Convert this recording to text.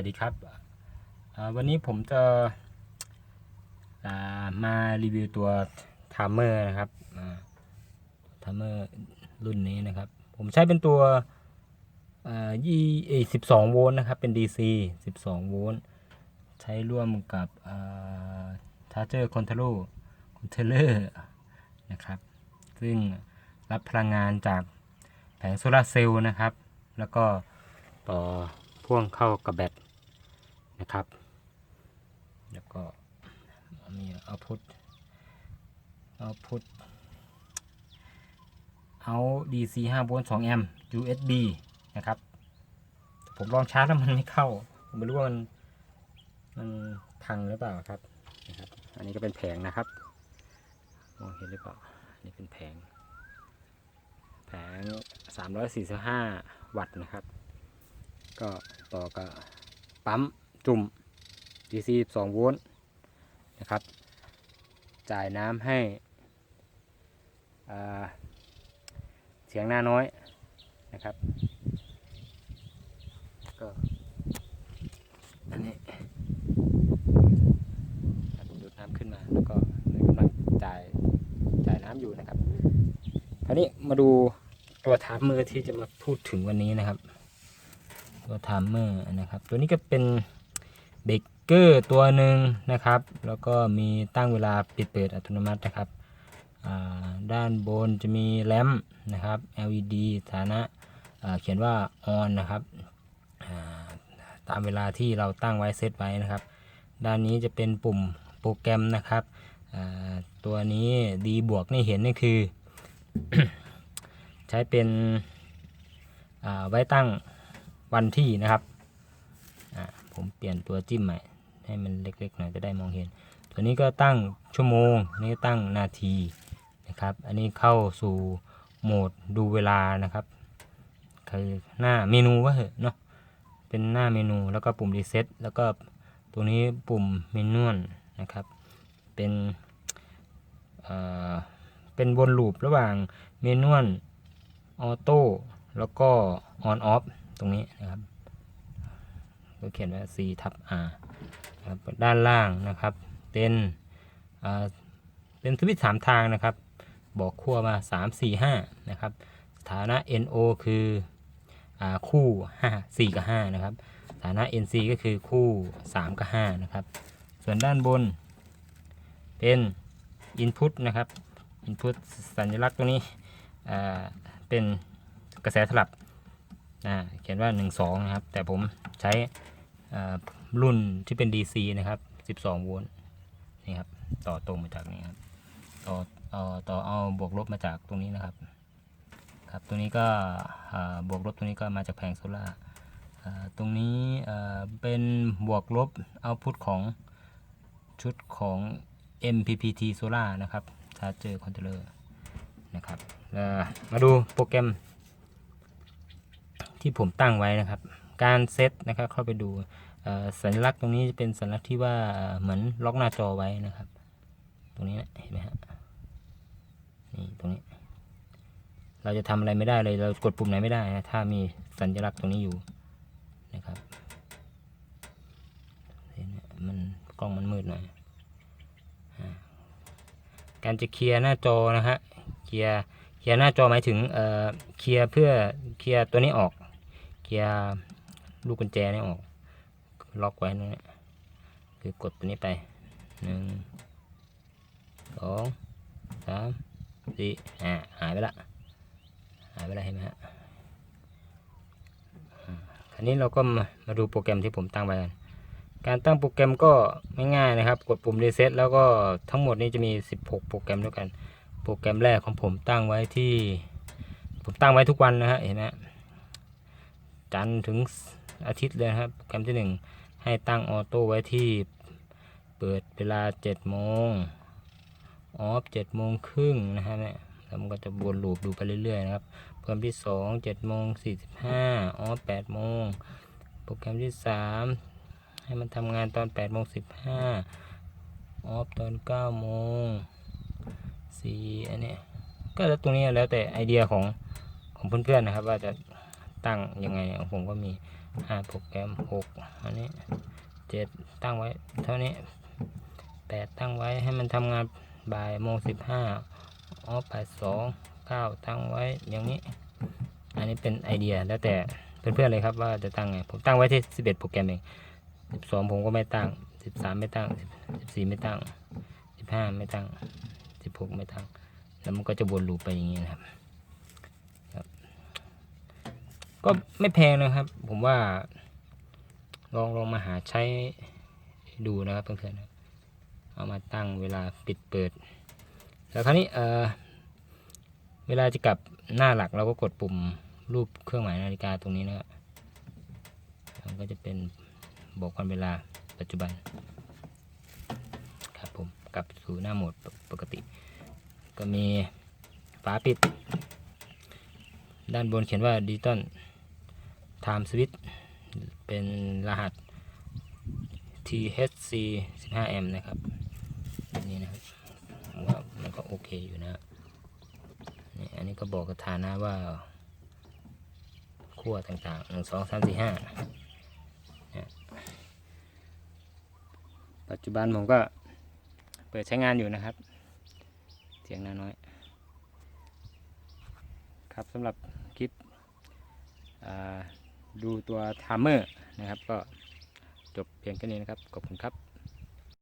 วัสดีครับ วันนี้ผมจะามารีวิวตัวทามเมอร์นะครับทามเมอร์รุ่นนี้นะครับ ผมใช้เป็นตัวยี่สิบสองโวลต์นะครับ เป็น DC 12โวลต์ใช้ร่วมกับชาร์เจอร์คอนโทรลคอนเทเลอร์นะครับ ซึ่งรับพลังงานจากแผงโซลาร์เซลล์นะครับ แล้วก็ต่อพ่วงเข้ากับแบต นะครับ แล้วก็มีเอาพุทเอาพุทเอา DC 5โวลต์2แอมป์ USB นะครับ ผมลองชาร์จแล้วมันไม่เข้า ผมไม่รู้ว่ามันมันพังหรือเปล่าครับนะครับ อันนี้ก็เป็นแผงนะครับ มองเห็นหรือเปล่า อันนี้เป็นแผง แผง 345 วัตต์นะครับ ก็ต่อกับปั๊ม จุ่ม DC 2โวลต์นะครับ จ่ายน้ำให้เสียงหน้าน้อยนะครับ ก็อันนี้ดูดน้ำขึ้นมาแล้วก็กำลังจ่ายจ่ายน้ำอยู่นะครับคราวนี้มาดูตัวทามเมอร์ที่จะมาพูดถึงวันนี้นะครับ ตัวทามเมอร์นะครับ ตัวนี้ก็เป็น เบกเกอร์ตัวหนึ่งนะครับ แล้วก็มีตั้งเวลาปิดเปิดอัตโนมัตินะครับด้านบนจะมีแลมนะครับ LED ฐานะเขียนว่า on นะครับตามเวลาที่เราตั้งไว้เซตไว้นะครับ ด้านนี้จะเป็นปุ่มโปรแกรมนะครับตัวนี้ดีบวกนี่เห็นนี่คือ ใช้เป็นไว้ตั้งวันที่นะครับ ผมเปลี่ยนตัวจิ้มใหม่ ให้มันเล็กๆหน่อยจะได้มองเห็น ตัวนี้ก็ตั้งชั่วโมงนี่ตั้งนาทีนะครับ อันนี้เข้าสู่โหมดดูเวลานะครับคือหน้าเมนูว่าเหอะเนาะเป็นหน้าเมนูแล้วก็ปุ่มรีเซ็ตแล้วก็ตรงนี้ปุ่มเมนูนนะครับ เป็นเอ่อเป็นวนลูประหว่างเมนูนออโต้แล้วก็ออนออฟตรงนี้นะครับ ก็เขียนว่า C ทับ R ครับด้านล่างนะครับ เป็นเป็นสวิตช์สามทางนะครับ บอกขั้วมา 3 4 5 นะครับ สถานะ NO คืออ่าคู่ 5 4 กับ 5 นะครับ สถานะ NC ก็คือคู่ 3 กับ 5 นะครับ ส่วนด้านบน เป็น Input นะครับ Input สัญลักษณ์ตรงนี้เป็นกระแสสลับเขียนว่า 1 2 นะครับ แต่ผมใช้ รุ่นที่เป็น DC นะครับ 12 โวลต์นี่ครับ ต่อตรงมาจากนี้ครับต่อต่อต่อเอาบวกลบมาจากตรงนี้นะครับ ครับ ตรงนี้ก็บวกลบตรงนี้ก็มาจากแผงโซล่าตรงนี้เป็นบวกลบเอาพุทของชุดของ MPPT Solar นะครับ Charger Controller นะครับมาดูโปรแกรมที่ผมตั้งไว้นะครับ การเซตนะครับเข้าไปดูสัญลักษณ์ตรงนี้จะเป็นสัญลักษณ์ที่ว่าเหมือนล็อกหน้าจอไว้นะครับ ตรงนี้นะเห็นไหมฮะนี่ตรงนี้ เราจะทำอะไรไม่ได้เลย เรากดปุ่มไหนไม่ได้นะถ้ามีสัญลักษณ์ตรงนี้อยู่นะครับเห็นมันกล้องมันมืดหน่อยการจะเคลียร์หน้าจอนะฮะเคลียร์เคลียร์หน้าจอหมายถึงเอ่อเคลียร์เพื่อเคลียร์ตัวนี้ออกเคลียร์ ลูกกุญแจนี่ออก ล็อกไว้นั่นแหละคือกดตัวนี้ไปหนึ่งสองสามสี่อ่าหายไปละหายไปแล้วเห็นไหมฮะอืมคราวนี้เราก็มามาดูโปรแกรมที่ผมตั้งไว้กันการตั้งโปรแกรมก็ไม่ง่ายนะครับ กดปุ่มรีเซ็ตแล้วก็ทั้งหมดนี้จะมี 16 โปรแกรมด้วยกัน โปรแกรมแรกของผมตั้งไว้ที่ ผมตั้งไว้ทุกวันนะฮะเห็นไหมฮะจันทร์ถึง อาทิตย์เลยครับโปรแกรมที่ 1 ให้ตั้งออโต้ไว้ที่เปิดเวลา7โมงออฟ7โมงครึ่งนะฮะเนี่ยแล้วมันก็จะวนลูปดูไปเรื่อยๆนะครับ โปรแกรมที่2 7โมง45ออฟ8โมง โปรแกรมที่ 3 ให้มันทำงานตอน8โมง15ออฟตอน9โมง4อันเนี้ยก็แล้วตรงนี้แล้วแต่ไอเดียของของเพื่อนๆนะครับ ว่าจะตั้งยังไงของผมก็มี ห้าโปรแกรมหกอันนี้เจ็ดตั้งไว้ เท่านี้แปดตั้งไว้ให้มันทำงานบ่ายโมงสิบห้าออฟบ่ายสองเก้าตั้งไว้อย่างนี้ อันนี้เป็นไอเดียแล้วแต่เพื่อนๆเลยครับว่าจะตั้งไง ผมตั้งไว้ที่สิบเอ็ดโปรแกรมเองสิบสองผมก็ไม่ตั้งสิบสามไม่ตั้งสิบสี่ไม่ตั้งสิบห้าไม่ตั้งสิบหกไม่ตั้ง แล้วมันก็จะวนลูปไปอย่างนี้นะครับ ก็ไม่แพงนะครับ ผมว่า ลองลองมาหาใช้ดูนะครับเพื่อนๆเอามาตั้งเวลาปิดเปิด แล้วคราวนี้เออเวลาจะกลับหน้าหลักเราก็กดปุ่มรูปเครื่องหมายนาฬิกาตรงนี้นะครับมันก็จะเป็นบอกวันเวลาปัจจุบันครับผมกลับสู่หน้าโหมดปกติ ก็มีฝาปิด ด้านบนเขียนว่าดิจิตอล Time Switch เป็นรหัส THC 15M นะครับอันนี้นะครับว่ามันก็โอเคอยู่นะครับนี่อันนี้ก็บอกกับฐานะว่าขั้วต่างๆหนึ่งสองสามสี่ห้าปัจจุบันผมก็เปิดใช้งานอยู่นะครับ เสียงน้อยๆครับสำหรับคลิปอ่า ดูตัวทามเมอร์นะครับ ก็จบเพียงแค่นี้นะครับ ขอบคุณครับ